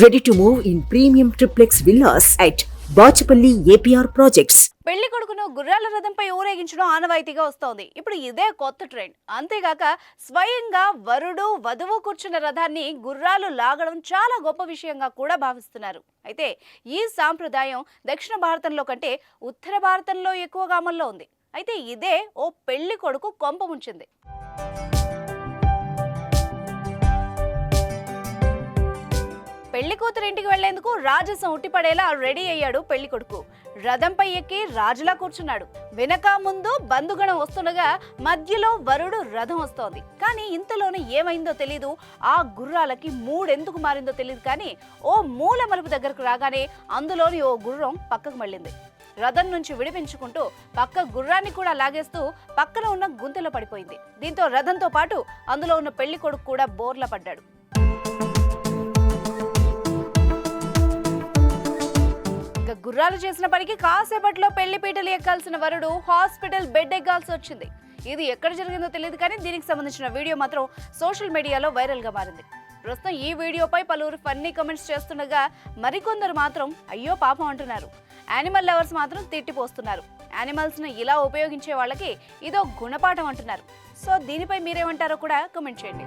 Ready to move in premium triplex villas at Bachupally APR projects పెళ్ళి కొడుకును గుర్రాల రథంపై ఊరేగించడం ఆనవాయితీగా వస్తోంది. ఇప్పుడు ఇదే కొత్త ట్రెండ్. అంతేగాక స్వయంగా వరుడు వధువు కూర్చున్న రథాన్ని గుర్రాలు లాగడం చాలా గొప్ప విషయంగా కూడా భావిస్తున్నారు. అయితే ఈ సాంప్రదాయం దక్షిణ భారతంలో కంటే ఉత్తర భారతంలో ఎక్కువగా అమల్లో ఉంది. అయితే ఇదే ఓ పెళ్ళి కొడుకు కొంప ముంచింది. పెళ్ళి కూతురు ఇంటికి వెళ్ళేందుకు రాజసం ఉట్టిపడేలా రెడీ అయ్యాడు పెళ్ళి కొడుకు. రథంపై ఎక్కి రాజులా కూర్చున్నాడు. వెనక ముందు బంధుగణం వస్తుండగా మధ్యలో వరుడు రథం వస్తోంది. కానీ ఇంతలోనే ఏమైందో తెలీదు. ఆ గుర్రాలకి మూడెందుకు మారిందో తెలియదు కానీ ఓ మూల మలుపు దగ్గరకు రాగానే అందులోని ఓ గుర్రం పక్కకు మళ్ళింది. రథం నుంచి విడిపించుకుంటూ పక్క గుర్రాన్ని కూడా లాగేస్తూ పక్కన ఉన్న గుంతలో పడిపోయింది. దీంతో రథంతో పాటు అందులో ఉన్న పెళ్ళి కొడుకు కూడా బోర్ల పడ్డాడు. కుర్రాలు గుర్రాలు చేసిన పనికి కాసేపట్లో పెళ్ళిపీటలు ఎక్కాల్సిన వరుడు హాస్పిటల్ బెడ్ ఎక్కాల్సి వచ్చింది. ఇది ఎక్కడ జరిగిందో తెలియదు కానీ దీనికి సంబంధించిన వీడియో మాత్రం సోషల్ మీడియాలో వైరల్గా మారింది. ప్రస్తుతం ఈ వీడియోపై పలువురు ఫన్నీ కమెంట్స్ చేస్తుండగా మరికొందరు మాత్రం అయ్యో పాపం అంటున్నారు. యానిమల్ లవర్స్ మాత్రం తిట్టిపోస్తున్నారు. యానిమల్స్ను ఇలా ఉపయోగించే వాళ్ళకి ఇదో గుణపాఠం అంటున్నారు. సో దీనిపై మీరేమంటారో కూడా కమెంట్ చేయండి.